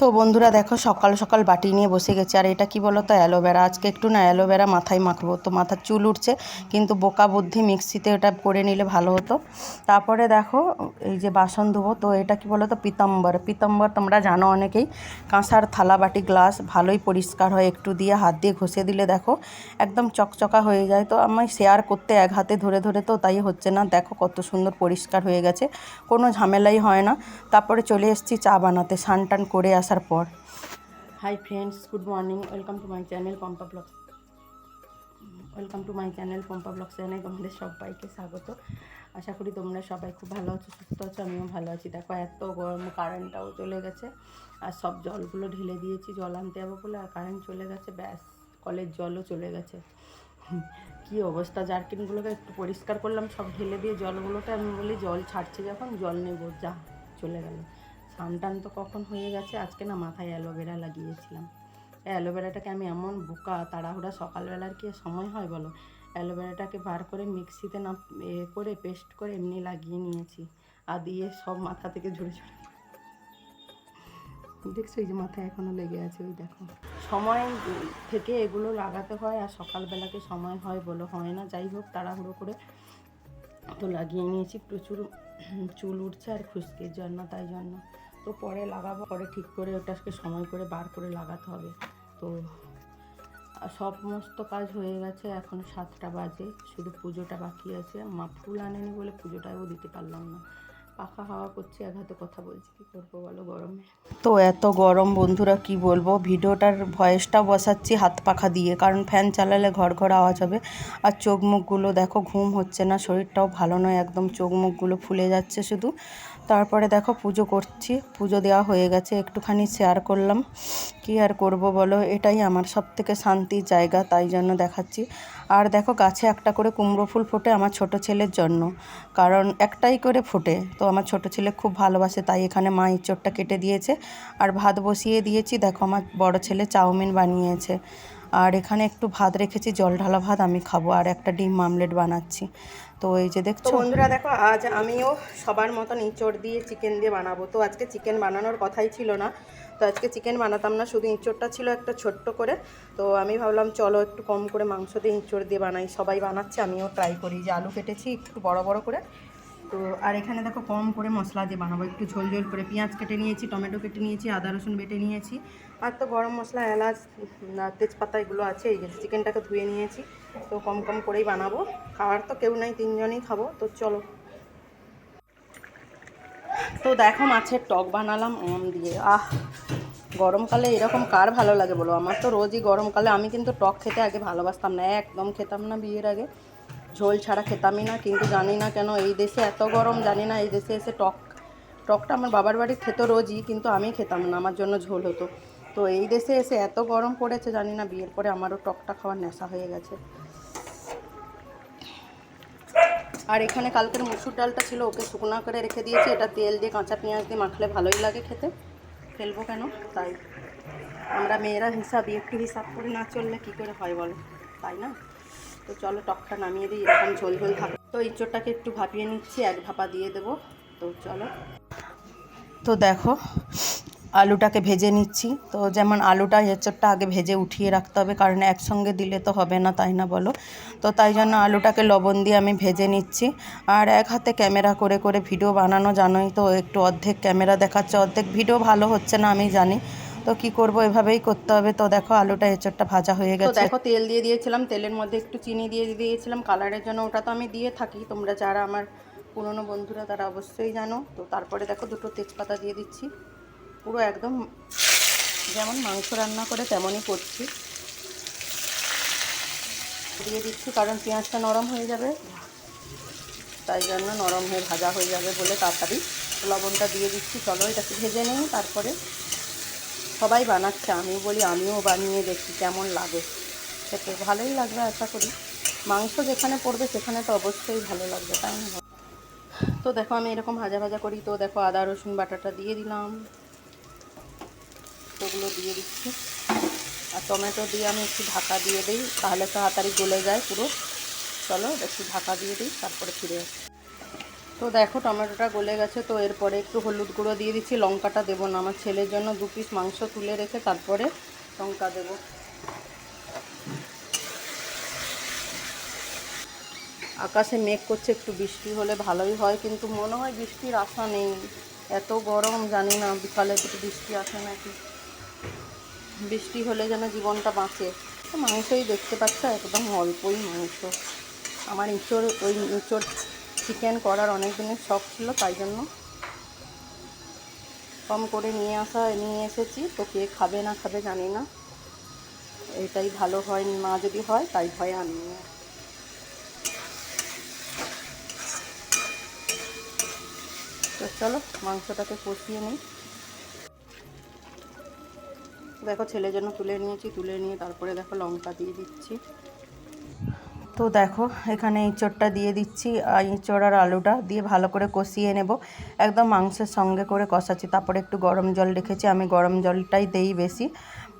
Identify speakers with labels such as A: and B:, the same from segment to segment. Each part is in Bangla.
A: তো বন্ধুরা দেখো, সকাল সকাল বাটি নিয়ে বসে গেছে। আর এটা কি বলো তো অ্যালোভেরা। আজকে একটু না অ্যালোভেরা মাথায় মাখবো। তো মাথার চুল উঠছে, কিন্তু বোকা বুদ্ধি মিক্সিতে ওটা করে নিলে ভালো হতো। তারপরে দেখো, এই যে বাসন ধোবো, তো এটা কি বলো তো পিতাম্বর। পিতাম্বর তোমরা জানো অনেকেই, কাঁসার থালা বাটি গ্লাস ভালোই পরিষ্কার হয়, একটু দিয়ে হাত দিয়ে ঘষে দিলে দেখো, একদম চকচকা হয়ে যায়। তো আমি শেয়ার করতে এক হাতে ধরে ধরে তো তাই হচ্ছে না। দেখো কত সুন্দর পরিষ্কার হয়ে গেছে, কোনো ঝামেলাই হয় না। তারপরে চলে এসেছি চা বানাতে স্নান টান করে আসার পর। Hi friends good morning welcome to my channel Pampa blogs welcome to my channel Pampa blogs channel তোমাদের সবাইকে স্বাগত। আশা করি তোমরা সবাই খুব ভালো আছো, সুস্থ আছো, আমিও ভালো আছি। দেখো এত গরম কারেন্টটাও চলে গেছে। আর সব জলগুলো ঢেলে দিয়েছি, জল আনতে যাব বলে, আর কারেন্ট চলে গেছে। ব্যাস, কলের জলও চলে গেছে। কি অবস্থা? জার্কিনগুলোকে একটু পরিষ্কার করলাম, সব ঢেলে দিয়ে জলগুলোকে আমি বলি জল ছাড়ছে যখন, জল নেব, যা, চলে গেল। টান তো কখন হয়ে গেছে, আজকে না মাথায় অ্যালোভেরা লাগিয়েছিলাম। অ্যালোভেরাটাকে আমি এমন বোকা তাড়াহুড়া সকালবেলার কি সময় হয় বলো? অ্যালোভেরাটাকে বার করে মিক্সিতে না এ করে পেস্ট করে এমনি লাগিয়ে নিয়েছি। আর দিয়ে সব মাথা থেকে ঝরে ঝরে দেখছ এই যে মাথায় এখনও লেগে আছে, ওই দেখো। সময় থেকে এগুলো লাগাতে হয় আর সকালবেলাকে সময় হয় বলো, হয় না, যাই হোক তাড়াহুড়ো করে তো লাগিয়ে নিয়েছি। প্রচুর চুল উঠছে আর খুশকির জন্য, তাই জন্য। তো পরে লাগাবো, পরে ঠিক করে ওটাকে সময় করে বার করে লাগাতে হবে। তো সমস্ত কাজ হয়ে গেছে, এখন সাতটা বাজে, শুধু পুজোটা বাকি আছে। মা ফুল আনেনি বলে পুজোটাও দিতে পারলাম না। পাখা হাওয়া করছে, এক হাতে কথা বলছি, কী করব বলো গরমে? তো এত গরম বন্ধুরা, কি বলব? ভিডিওটার ভয়েসটা বসাচ্ছি হাত পাখা দিয়ে, কারণ ফ্যান চালালে ঘর ঘর আওয়াজ হবে। আর চোখ মুখগুলো দেখো, ঘুম হচ্ছে না, শরীরটাও ভালো নয়, একদম চোখ মুখগুলো ফুলে যাচ্ছে শুধু। তারপরে দেখো পুজো করছি। পুজো দেওয়া হয়ে গেছে, একটুখানি শেয়ার করলাম। কি আর করব বলো? এটাই আমার সব থেকে শান্তির জায়গা, তাই জন্য দেখাচ্ছি। আর দেখো গাছে একটা করে কুমড়ো ফুল ফোটে আমার ছোট ছেলের জন্য। কারণ একটাই করে ফোটে, তো আমার ছোট ছেলে খুব ভালোবাসে, তাই এখানে মা ইঁচড়টা কেটে দিয়েছে। আর ভাত বসিয়ে দিয়েছি, দেখো আমার বড় ছেলে চাউমিন বানিয়েছে। আর এখানে একটু ভাত রেখেছি জল ঢালা ভাত আমি খাব। আর একটা ডিম মামলেট বানাচ্ছি। তো এই যে দেখছ? বন্ধুরা দেখো আজ আমিও সবার মতন ইঁচড় দিয়ে চিকেন দিয়ে বানাবো। তো আজকে চিকেন বানানোর কথাই ছিল না। তো আজকে চিকেন বানাতাম না শুধু ইঁচড়টা ছিল একটা ছোট্ট করে। তো আমি ভাবলাম চলো একটু কম করে মাংস দিয়ে ইঁচড় দিয়ে বানাই। সবাই বানাচ্ছে আমিও ট্রাই করি। যে আলু কেটেছি একটু বড় বড় করে। তো আর এখানে দেখো কম করে মশলা দিয়ে বানাবো। একটু ঝোল ঝোল করে পেঁয়াজ কেটে নিয়েছি, টমেটো কেটে নিয়েছি, আদা রসুন বেটে নিয়েছি। আর তো গরম মশলা, এলাচ তেজপাতা এগুলো আছে, এই চিকেনটাকে ধুয়ে নিয়েছি। তো কম কম করেই বানাবো। খাওয়ার তো কেউ নাই, তিনজনই খাব। তো চলো। তো দেখো মাছের টক বানালাম আম দিয়ে। আহ, গরমকালে এরকম কার ভালো লাগে বলো? আমার তো রোজই গরমকালে, আমি কিন্তু টক খেতে আগে ভালোবাসতাম না, একদম খেতাম না বিয়ের আগে। ঝোল ছাড়া খেতামই না, কিন্তু জানি না কেন এই দেশে এত গরম, জানি না এই দেশে এসে টক, টকটা আমার বাবার বাড়ি খেত রোজই, কিন্তু আমি খেতাম না, আমার জন্য ঝোল হতো। তো এই দেশে এসে এত গরম পড়েছে, জানি না বিয়ের পরে আমারও টকটা খাওয়ার নেশা হয়ে গেছে। আর এখানে কালকের মুসুর ডালটা ছিল, ওকে শুকনো করে রেখে দিয়েছি, এটা তেল দিয়ে কাঁচা পেঁয়াজ দিয়ে মাখলে ভালোই লাগে খেতে। ফেলব কেন? তাই। আমরা মেয়েরা হিসাব একটু হিসাব করে, না চললে কী করে হয় বলো? তাই না? তো চলো টকটা নামিয়ে দিই, এরকম ঝোল ঝোল থাকে তো ইঁচড়টাকে একটু ভাপিয়ে নিচ্ছি, এক ভাপা দিয়ে দেবো। তো চলো। তো দেখো, আলুটাকে ভেজে নিচ্ছি। তো যেমন আলুটা এঁচড়টা আগে ভেজে উঠিয়ে রাখতে হবে, কারণ একসঙ্গে দিলে তো হবে না, তাই না বলো? তো তাই জন্য আলুটাকে লবণ দিয়ে আমি ভেজে নিচ্ছি। আর এক হাতে ক্যামেরা করে করে ভিডিও বানানো, জানোই তো, একটু অর্ধেক ক্যামেরা দেখাচ্ছে, অর্ধেক ভিডিও ভালো হচ্ছে না, আমি জানি। তো কি করব এভাবেই করতে হবে। তো দেখো আলুটা এঁচড়টা ভাজা হয়ে গেছে। দেখো তেল দিয়ে দিয়েছিলাম। তেলের মধ্যে একটু চিনি দিয়ে দিয়েছিলাম। কালারের জন্য ওটা তো আমি দিয়ে থাকি। তোমরা যারা আমার পুরনো বন্ধুরা তারা অবশ্যই জানো। তো তারপরে দেখো দুটো তেজপাতা দিয়ে দিচ্ছি। পুরো একদম যেমন মাংস রান্না করে তেমনই করছি। দিয়ে দিচ্ছি কারণ পেঁয়াজটা নরম হয়ে যাবে। তাই জন্য নরম হয়ে ভাজা হয়ে যাবে বলে তাড়াতাড়ি লবণটা দিয়ে দিচ্ছি। চলো এটাকে ভেজে নিই। তারপরে সবাই বানাচ্ছে আমি বলি, আমিও বানিয়ে দেখি কেমন লাগে। খেতে ভালোই লাগবে আশা করি। মাংস যেখানে পড়বে সেখানে তো অবশ্যই ভালো লাগবে, তাই না? তো দেখো, আমি এরকম ভাজা ভাজা করি। তো দেখো, আদা, রসুন, বাটাটা দিয়ে দিলাম। ওগুলো দিয়ে দিচ্ছি। আর টমেটো দিয়ে আমি একটু ঢাকা দিয়ে দিই, তাহলে তো তাড়াতাড়ি গলে যায় পুরো। চলো, একটু ঢাকা দিয়ে দিই, তারপরে ফিরে আসি। তো দেখো, টমেটোটা গলে গেছে, তো এরপরে একটু হলুদ গুঁড়ো দিয়ে দিচ্ছি, লঙ্কাটা দেবো না, আমার ছেলের জন্য দু পিস মাংস তুলে রেখে তারপরে লঙ্কা দেবো। আকাশে মেঘ করছে, একটু বৃষ্টি হলে ভালোই হয়, কিন্তু মনে হয় বৃষ্টির আশা নেই। এত গরম, জানি না, বিকালে একটু বৃষ্টি আসে নাকি। বৃষ্টি হলে যেন জীবনটা বাঁচে। মাংসই দেখতে পাচ্ছ, একদম অল্পই মাংস। আমার ইঁচড়, ওই ইঁচড় চিকেন করার অনেক দিনের শখ ছিল, তাই জন্য কম করে নিয়ে আসা, নিয়ে এসেছি। তো কে খাবে না খাবে জানি না। এটাই ভালো হয় মা যদি হয় তাই ভয় আনি তো চলো, মাংসটাকে কষিয়ে নিই। দেখো ছেলের জন্য তুলে নিয়েছি, তুলে নিয়ে তারপরে দেখো লঙ্কা দিয়ে দিচ্ছি। তো দেখো, এখানে ইঁচড়টা দিয়ে দিচ্ছি, আর ইঁচড় আর আলুটা দিয়ে ভালো করে কষিয়ে নেব। একদম মাংসের সঙ্গে করে কষাচ্ছি। তারপরে একটু গরম জল রেখেছি, আমি গরম জলটাই দেই বেশি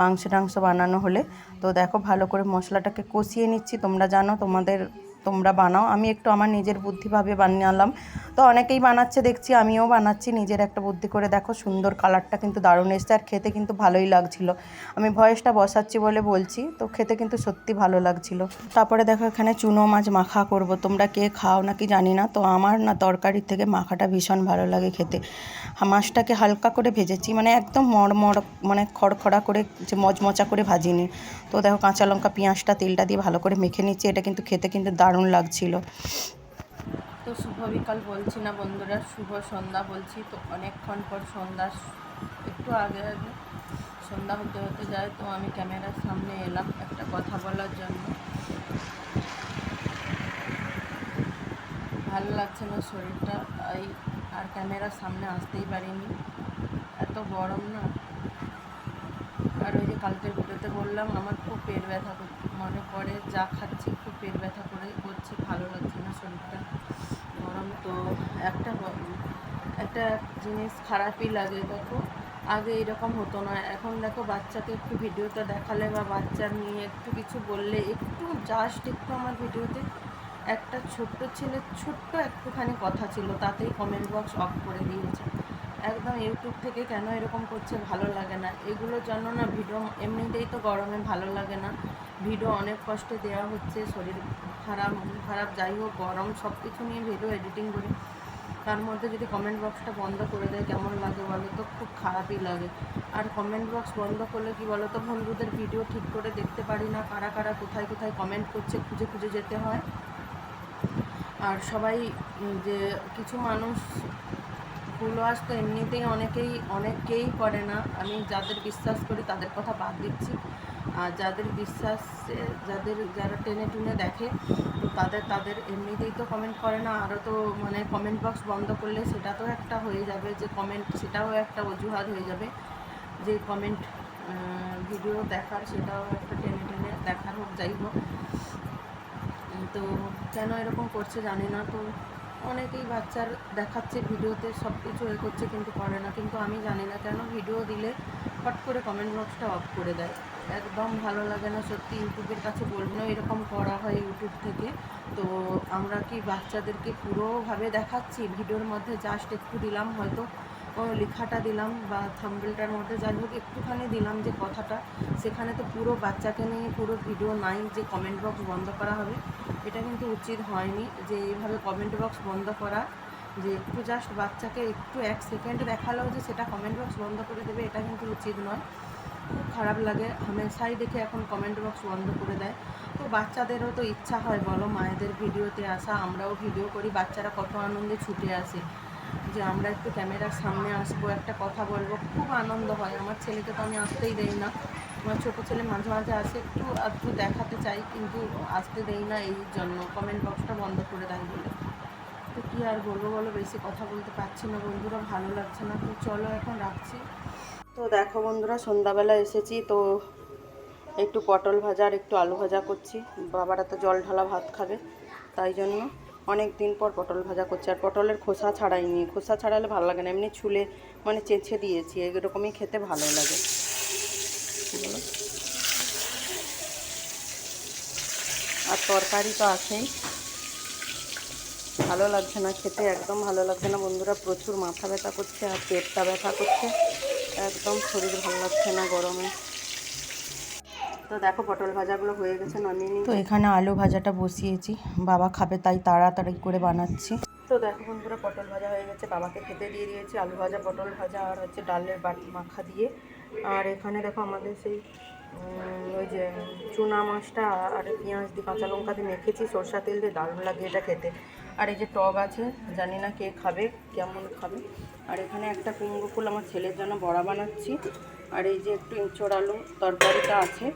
A: মাংস টাংস বানানো হলে। তো দেখো, ভালো করে মশলাটাকে কষিয়ে নিচ্ছি। তোমরা জানো, তোমাদের তোমরা বানাও। আমি একটু আমার নিজের বুদ্ধিভাবে বানিয়ে বানালাম তো অনেকেই বানাচ্ছে, দেখছি আমিও বানাচ্ছি। নিজের একটা বুদ্ধি করে দেখো, সুন্দর কালারটা কিন্তু দারুণ এসছে আর খেতে কিন্তু ভালোই লাগছিল। আমি ভয়েসটা বসাচ্ছি বলে বলছি, তো খেতে কিন্তু সত্যি ভালো লাগছিল। তারপরে দেখো, এখানে চুনো মাছ মাখা করব। তোমরা কে খাও নাকি জানি না, তো আমার না তরকারির থেকে মাখাটা ভীষণ ভালো লাগে খেতে। মাছটাকে হালকা করে ভেজেছি মানে একদম মড়মড় মানে খড়খড়া করে যে মচমচা করে ভাজিনি। তো দেখো, কাঁচা লঙ্কা, পেঁয়াজটা, তেলটা দিয়ে ভালো করে মেখে নিচ্ছি। এটা কিন্তু খেতে কিন্তু দারুণ লাগছিল। তো শুভ বিকাল বলছি না বন্ধুরা, শুভ সন্ধ্যা বলছি। তো অনেকক্ষণ পর সন্ধ্যা, একটু আগে আগে সন্ধ্যা হতে হতে যায়, তো আমি ক্যামেরার সামনে এলাম একটা কথা বলার জন্য। ভালো লাগছে না শরীরটা, এই আর ক্যামেরার সামনে আসতেই পারিনি। এত গরম না। আর ওই যে কালকের ভিডিওতে বললাম, আমার খুব পেট ব্যথা মনে করে যা খাচ্ছি, খুব পেট ব্যথা করে করছে, ভালো লাগছে না শরীরটা। গরম তো একটা একটা জিনিস খারাপই লাগে, দেখো। আগে এরকম হতো না, এখন দেখো বাচ্চাকে একটু ভিডিওটা দেখালে বা বাচ্চার নিয়ে একটু কিছু বললে, একটু জাস্ট একটু আমার ভিডিওতে একটা ছোট্ট ছেলের ছোট্ট একটুখানি কথা ছিল, তাতেই কমেন্ট বক্স অফ করে দিয়েছে। একদম ইউটিউব থেকে কেন এরকম করছে ভালো লাগে না? এগুলোর জন্য না ভিডিও এমনিতেই তো গরমে ভালো লাগে না। ভিডিও অনেক কষ্টে দেওয়া হচ্ছে, শরীর খারাপ খারাপ যাই হোক, গরম সব কিছু নিয়ে ভিডিও এডিটিং করি। তার মধ্যে যদি কমেন্ট বক্সটা বন্ধ করে দেয়, কেমন লাগে বলো তো? খুব খারাপই লাগে। আর কমেন্ট বক্স বন্ধ করলে কি বলো তো বন্ধুদের ভিডিও ঠিক করে দেখতে পারি না, কারা কারা কোথায় কোথায় কমেন্ট করছে, খুঁজে খুঁজে যেতে হয়। আর সবাই যে কিছু মানুষ ফুলওয়াশ তো এমনিতেই অনেকেই অনেকেই করে না। আমি যাদের বিশ্বাস করি তাদের কথা বাদ দিচ্ছি। আর যাদের বিশ্বাসে, যাদের যারা টেনে টুনে দেখে, তো তাদের তাদের এমনিতেই তো কমেন্ট করে না। আরও তো মানে কমেন্ট বক্স বন্ধ করলে সেটা তো একটা হয়ে যাবে যে কমেন্ট সেটাও একটা অজুহাত হয়ে যাবে। যে কমেন্ট ভিডিও দেখার, সেটাও একটা টেনে টেনে দেখার হোক, যাই হোক। তো কেন এরকম করছে জানি না। তো অনেকেই বাচ্চার দেখাচ্ছে, ভিডিওতে সব কিছু এ করছে কিন্তু করে না। কিন্তু আমি জানি না কেন ভিডিও দিলে হট করে কমেন্ট বক্সটা অফ করে দেয়। একদম ভালো লাগে না, সত্যি ইউটিউবের কাছে বললেও এরকম করা হয় ইউটিউব থেকে। তো আমরা কি বাচ্চাদেরকে পুরোভাবে দেখাচ্ছি? ভিডিওর মধ্যে জাস্ট একটু দিলাম, হয়তো লেখাটা দিলাম বা থাম্বেলটার মধ্যে যাই হোক, একটুখানি দিলাম যে কথাটা। সেখানে তো পুরো বাচ্চাকে নিয়ে পুরো ভিডিও নাই যে কমেন্ট বক্স বন্ধ করা হবে। এটা কিন্তু উচিত হয়নি যে এইভাবে কমেন্ট বক্স বন্ধ করা। যে একটু জাস্ট বাচ্চাকে একটু এক সেকেন্ড দেখালেও যে সেটা কমেন্ট বক্স বন্ধ করে দেবে, এটা কিন্তু উচিত নয়। খুব খারাপ লাগে। হামেশাই দেখে এখন কমেন্ট বক্স বন্ধ করে দেয়। তো বাচ্চাদেরও তো ইচ্ছা হয়, বলো, মায়েদের ভিডিওতে আসা, আমরাও ভিডিও করি, বাচ্চারা কত আনন্দে ছুটে আসে। যে আমরা একটু ক্যামেরার সামনে আসব, একটা কথা বলব। খুব আনন্দ হয়। আমার ছেলেকে তো আমি আসতেই দেই না। আমার ছোটো ছেলে মাঝে মাঝে আসে। একটু একটু দেখাতে চাই, কিন্তু আসতে দেই না এই জন্য। কমেন্ট বক্সটা বন্ধ করে দেয় বলে। তো কী আর বলব বলো? বেশি কথা বলতে পারছি না বন্ধুরা, ভালো লাগছে না। তো চলো এখন রাখছি। তো দেখো বন্ধুরা, সন্ধ্যাবেলা এসেছি। তো একটু পটল ভাজা আর একটু আলু ভাজা করছি। বাবারা তো জল ঢালা ভাত খাবে, তাই জন্য অনেক দিন পর পটল ভাজা করছি। আর পটলের খোসা ছাড়াইনি। খোসা ছাড়ালে ভালো লাগে না। এমনি ছুলে মানে চেঁচে দিয়েছি। এরকমই খেতে ভালো লাগে। আর তরকারি তো আছেই। ভালো লাগছে না খেতে, একদম ভালো লাগছে না। বন্ধুরা, প্রচুর মাথা ব্যথা করছে আর পেটটা ব্যথা করছে। একদম শরীর ভালো লাগছে না গরমে। তো দেখো পটল ভাজাগুলো হয়ে গেছে নামিয়ে নিই। তো এখানে আলু ভাজাটা বসিয়েছি। বাবা খাবে তাই তাড়াতাড়ি করে বানাচ্ছি। তো দেখো বন্ধুরা পটল ভাজা হয়ে গেছে। বাবাকে খেতে দিয়ে দিয়েছি আলু ভাজা পটল ভাজা আর হচ্ছে ডালের বাটি মাখা দিয়ে। আর এখানে দেখো আমাদের সেই ওই যে চুনা মাছটা আর পেঁয়াজ দিয়ে কাঁচা লঙ্কা দিয়ে মেখেছি। সরষা তেল দিয়ে দারুণ লাগে এটা খেতে। আর এই যে টক আছে জানি না কে খাবে কেমন খাবে। আর এখানে একটা কুমড়ো ফুল আমার ছেলের জন্য বড়া বানাচ্ছি। আর এই যে একটু ইঁচড় আলু তরকারিটা আছে।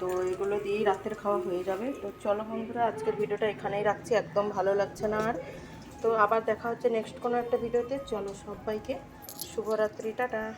A: তো এগুলো দিয়েই রাতের খাওয়া হয়ে যাবে। তো চলো বন্ধুরা, আজকের ভিডিওটা এখানেই রাখছি। একদম ভালো লাগছে না আর। তো আবার দেখা হচ্ছে নেক্সট কোনো একটা ভিডিওতে। চলো সবাইকে শুভরাত্রি, টাটা।